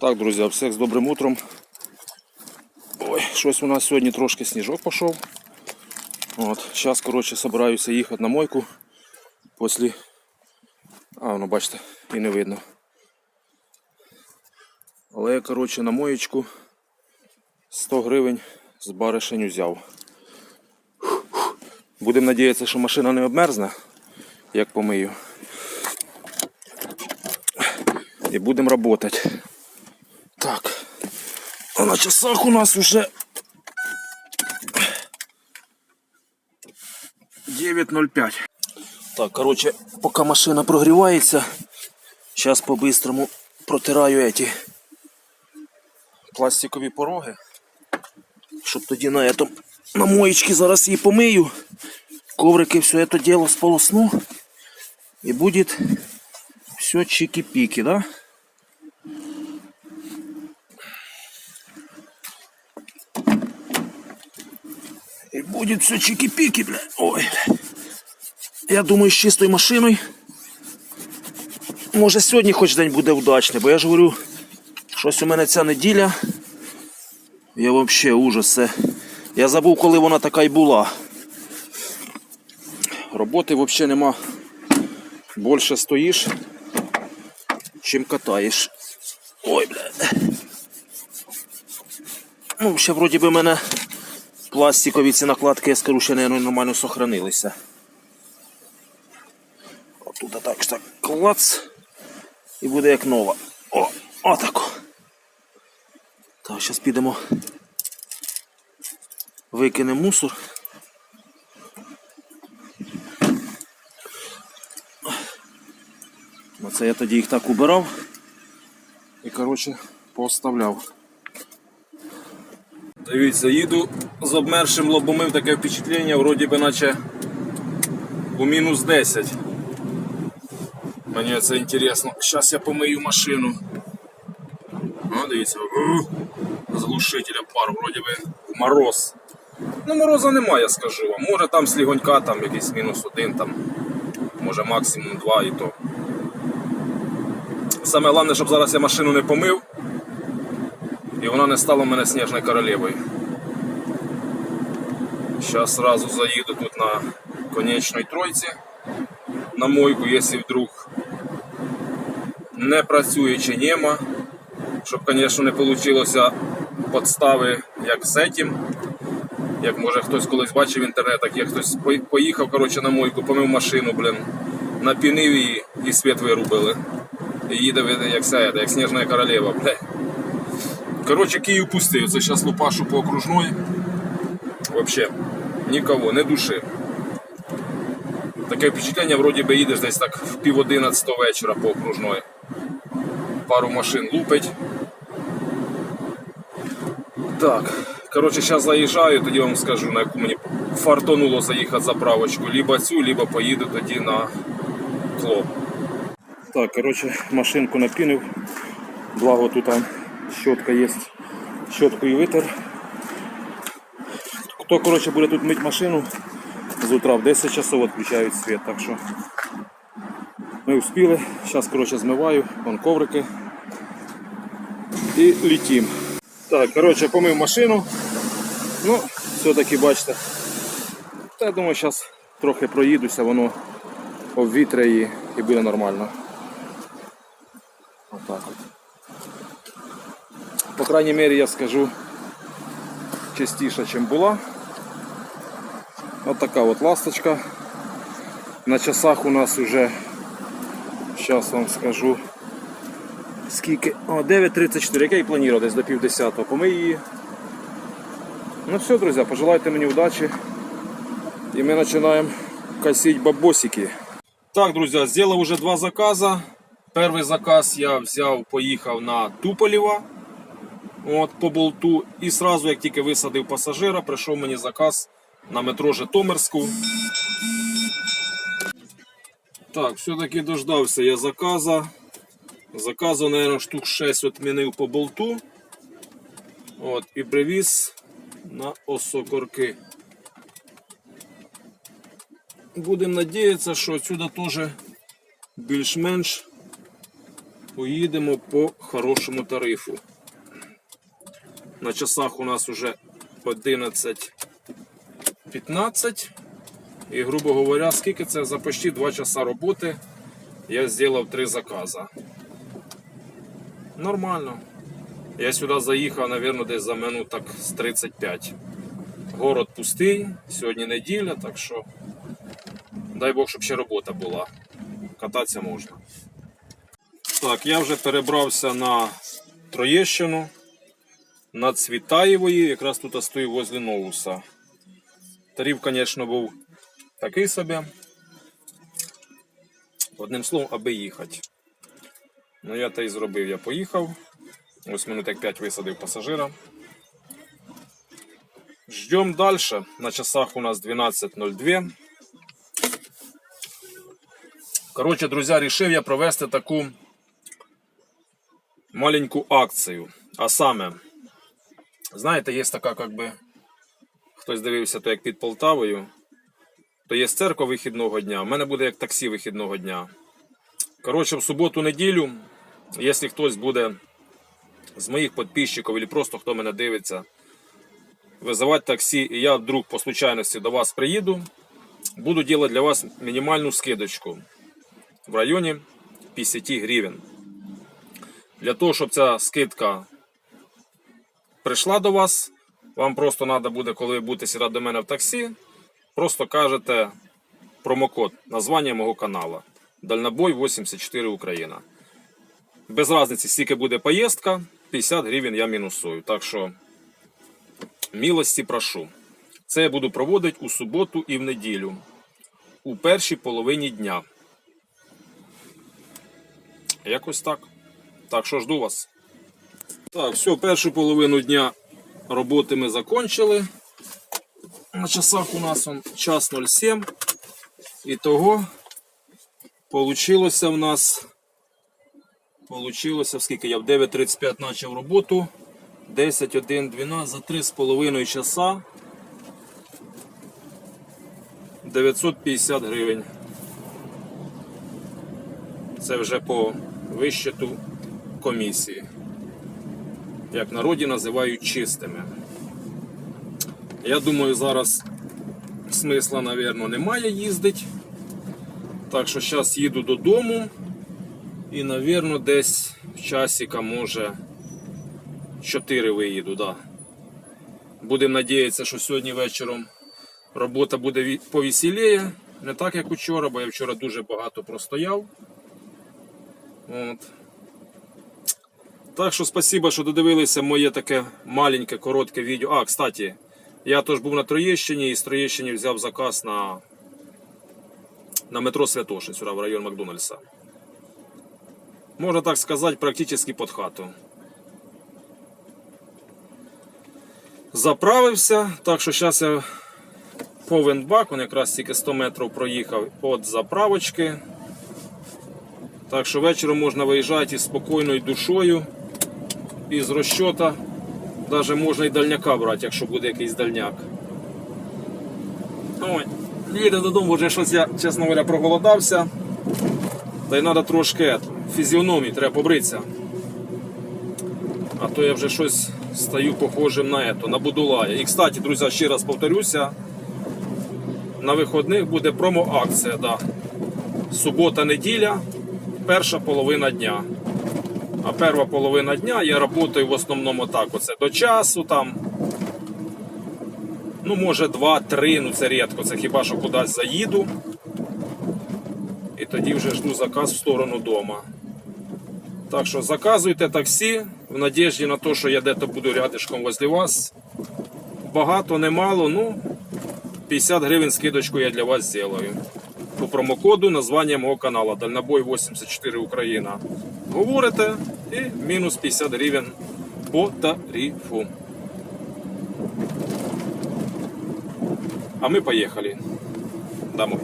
Так, друзі, всіх з добрим утром. Ой, щось у нас сьогодні трошки сніжок пішов. От, зараз, коротше, собираюся їхати на мойку. Після... А, ну бачите, і не видно. Але я, коротше, на моєчку 100 гривень з баришень взяв. Будемо надіятися, що машина не обмерзне, як помию. І будемо працювати. Так. А на часах у нас уже 9.05. Так, короче, поки машина прогрівається, зараз по-бистрому протираю эти пластикові пороги. Щоб тоді на этом на моєчки зараз її помию. Коврики все это дело сполосну. І буде все чики-пики, да? Будет все чики-пики, бля. Ой. Я думаю, з чистою машиною. Може сьогодні хоч день буде удачний, бо я ж говорю, щось у мене ця неділя. Я взагалі ужас. Це. Я забув, коли вона така й була. Роботи взагалі нема. Більше стоїш, чим катаєш. Ой, бля. Ну, ще вроді би мене пластикові ці накладки, я скажу, ще наверное, нормально сохранилися. Отут так так клац. І буде як нова. О, отако. Так, зараз підемо. Викинемо мусор. Оце я тоді їх так убирав і коротше поставляв. Дивіться, їду з обмершим лобомив таке впечатлення, вроді би наче у мінус 10. Мені це інтересно. Зараз я помию машину. О, дивіться, з глушителя пар, вроді би мороз. Ну, мороза немає, скажу вам. Може там слігонька, там якийсь мінус один, там, може максимум два і то. Саме головне, щоб зараз я машину не помив. І вона не стала мене сніжною королевою. Зараз сразу заїду тут на конечній тройці на мойку, якщо вдруг не працює чи нема. Щоб, звісно, не вийшло подстави як з этим. Як може хтось колись бачив в інтернетах, як хтось поїхав коротше, на мойку, помив машину, блін, напінив її і світ вирубили. І їде як сяє, як сніжна королева, блядь. Коротше, Київ пустий. Це зараз лупашу по окружної. Вообще, нікого, не души. Таке впечатлення, вроді би їдеш десь так в пів одинадцятого вечора по окружної. Пару машин лупить. Так, коротше, зараз заїжджаю, тоді вам скажу, на яку мені фартонуло заїхати заправочку. Либо цю, либо поїду тоді на клоп. Так, коротше, машинку напінив. Благо тут там щотка є. Щотку і витер. Хто коротше, буде тут мити машину з утра в 10 часов відключають світ, так що ми встигли. Зараз коротше, змиваю, вон коврики і літім. Так, коротше, помив машину. Ну, все-таки бачите. Та я думаю, зараз трохи проїдуся, воно обвітре її і буде нормально. Отак от. По крайній мірі я скажу частіше, ніж була. От така от ласточка. На часах у нас уже, зараз вам скажу, скільки. О, 9.34, як я і планував, десь до пів десятого. Помий її. Ну все, друзі, пожелайте мені удачі. І ми починаємо косити бабосики. Так, друзі, зробив уже два закази. Перший заказ я взяв, поїхав на Туполєва от, по болту. І сразу, як тільки висадив пасажира, прийшов мені заказ на метро Житомирську. Так, все-таки дождався я заказа. Заказу, наверное, штук 6 відмінив по болту. От, і привіз на осокорки. Будемо надіятися, що отсюда теж більш-менш поїдемо по хорошому тарифу. На часах у нас уже 11.15. І, грубо говоря, скільки це за почти 2 часа роботи я зробив 3 закази. Нормально. Я сюди заїхав, мабуть, десь за минут так з 35. Город пустий, сьогодні неділя, так що дай Бог, щоб ще робота була. Кататися можна. Так, я вже перебрався на Троєщину, на Цвітаєвої, якраз тут стою возле Новуса. Тариф, звісно, був такий собі. Одним словом, аби їхати. Ну, я те й зробив, я поїхав. Ось минут як 5 висадив пасажира. Ждем далі. На часах у нас 12.02. Коротше, друзі, рішив я провести таку маленьку акцію. А саме, знаєте, є така, як би, хтось дивився, то як під Полтавою, то є церква вихідного дня. У мене буде як таксі вихідного дня. Коротше, в суботу-неділю, якщо хтось буде з моїх підписчиків, або просто хто мене дивиться, визивати таксі, і я вдруг по случайності до вас приїду, буду робити для вас мінімальну скидочку в районі 50 гривень. Для того, щоб ця скидка прийшла до вас, вам просто треба буде, коли ви будете сідати до мене в таксі, просто кажете промокод, названня мого каналу. Дальнобой 84 Україна. Без різниці, скільки буде поїздка, 50 гривень я мінусую. Так що, милості прошу. Це я буду проводити у суботу і в неділю, у першій половині дня. Якось так. Так що жду вас. Так, все, першу половину дня роботи ми закончили. На часах у нас он час 07. І того получилося в нас. Получилося, скільки я в 9.35 почав роботу. 10, 1, 12, за 3,5 часа. 950 гривень. Це вже по вищету комісії. Як народі називають чистими. Я думаю, зараз смисла, мабуть, немає їздити. Так що зараз їду додому і, мабуть, десь в часика, може, 4 виїду. Да. Будемо надіятися, що сьогодні вечором робота буде повеселіє. Не так, як вчора, бо я вчора дуже багато простояв. От. Так що спасибо, що додивилися моє таке маленьке, коротке відео. А, кстати, я теж був на Троєщині і з Троєщини взяв заказ на, на метро Святоше, сюди в район Макдональдса. Можна так сказати, практично під хату. Заправився, так що зараз я повен бак, він якраз тільки 100 метрів проїхав від заправочки. Так що вечором можна виїжджати із спокійною душою, і з розчота. Навіть можна і дальняка брати, якщо буде якийсь дальняк. Ой, їду додому, вже щось я, чесно говоря, проголодався. Та й треба трошки фізіономії, треба побритися. А то я вже щось стаю похожим на ето, на Будулая. І, кстати, друзі, ще раз повторюся, на виходних буде промо-акція. Да. Субота-неділя, перша половина дня. А перша половина дня я працюю в основному так. Оце до часу там. Ну, може, 2-3, ну це рідко, це хіба що кудись заїду. І тоді вже жду заказ в сторону дома. Так що заказуйте таксі в надіжді на те, що я дето буду рядишком возле вас. Багато, немало, ну 50 гривень скидочку я для вас зроблю. По промокоду названня мого каналу Дальнобой 84 Україна. Говорите і мінус 50 гривень по тарифу. А ми поїхали домой.